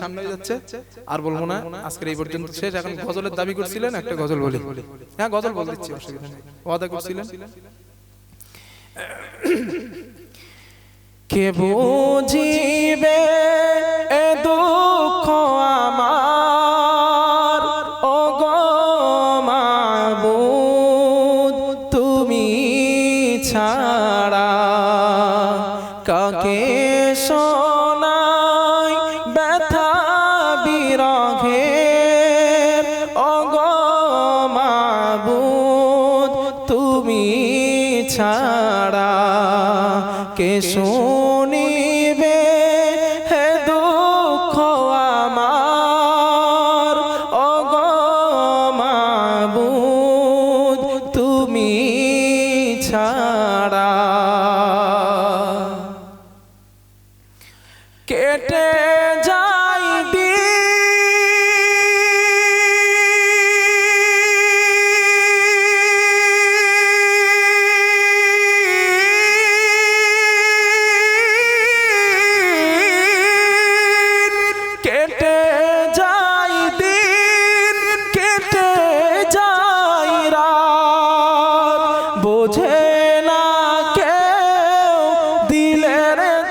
সামনে যাচ্ছে। আর বলব না আজকের এই পর্যন্ত শেষ। এখন গজলের দাবি করছিলেন একটা গজল বলি। হ্যাঁ গজল বল দিচ্ছি অসুবিধা নেই। ওয়াদা করছিলেন? কে বুঝিবে ছাড়া কে শুনিবে? হে দুঃখ আমার। গো তুমি ছাড়া। কেটে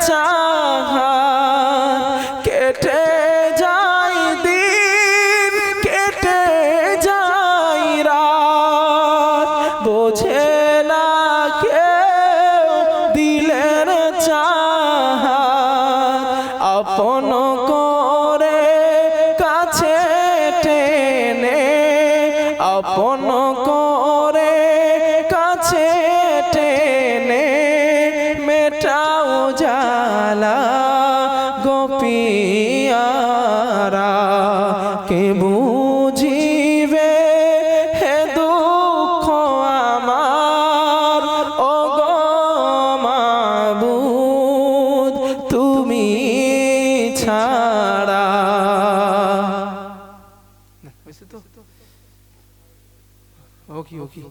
দিলের চাহা কেটে যাই দিন, কেটে যাই রাত। বোঝে না কেউ দিলের চাহা। আপন করে কাছে টেনে, আপন ছাড়া। ওকে ওকে।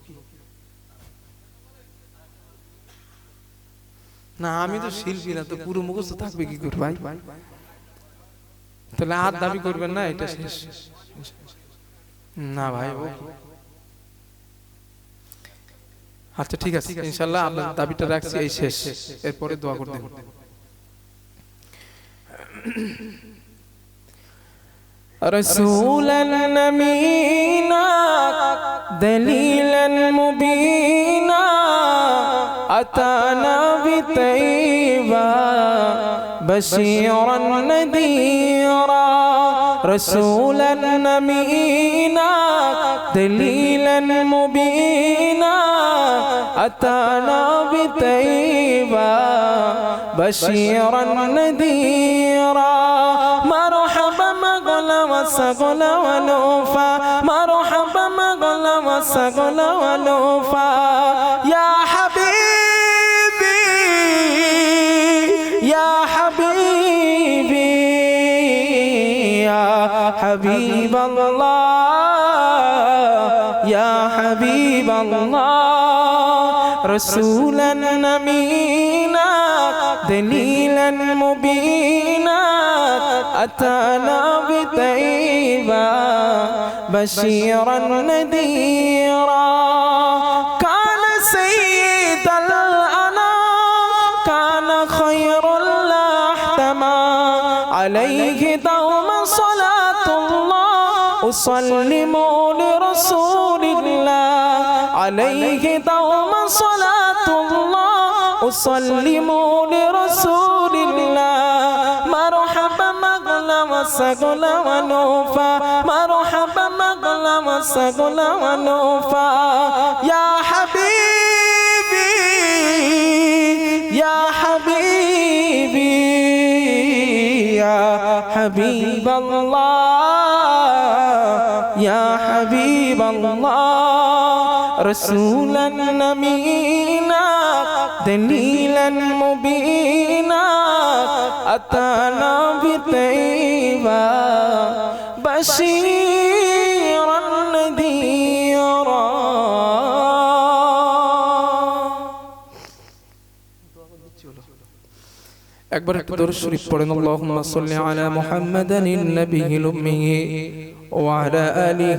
না আমি তো শিল্পী না তো পুরো মুখস্থ থাকবে কি করে ভাই? তাহলে আর দাবি করবেন না এটা শেষ। না ভাই আচ্ছা ঠিক আছে ইনশাল্লাহ আপনার দাবিটা রাখছি এই শেষ। এরপরে দোয়া করতেন رسولا نمينا دليلا مبينا أتانا بطيبا بشيرا نذيرا. رسولا نمينا دليلا مبينا أتانا بطيبا. بشيرا نذيرا. مرحبا مغلا وسغلا ونوفا مرحبا مغلا وسغلا ونوفا يا حبيبي يا حبيبي يا حبيب الله يا حبيب الله. رسولا نمينا دليلا مبينا أتانا بطيبا بشيرا نذيرا. كان سيد الأنام كان خير الأحتمى عليه دوما صلاة الله أسلم لرسول الله. عليه دوما صلاة الله أسلم لرسول الله مرحبا مغلا وسغلا ونوفا مرحبا مغلا وسغلا ونوفا يا حبيبي يا حبيبي يا حبيب الله يا حبيب الله رسولا نمينا دليلا مبينا أتانا بطيبا بشيرا نذيرا একবার একটা দরুদ শরীফ পড়েন আল্লাহুম্মা সাল্লি আলা মুহাম্মাদানিন নাবিয়্যিল উম্মি ওয়া আলা আলিহি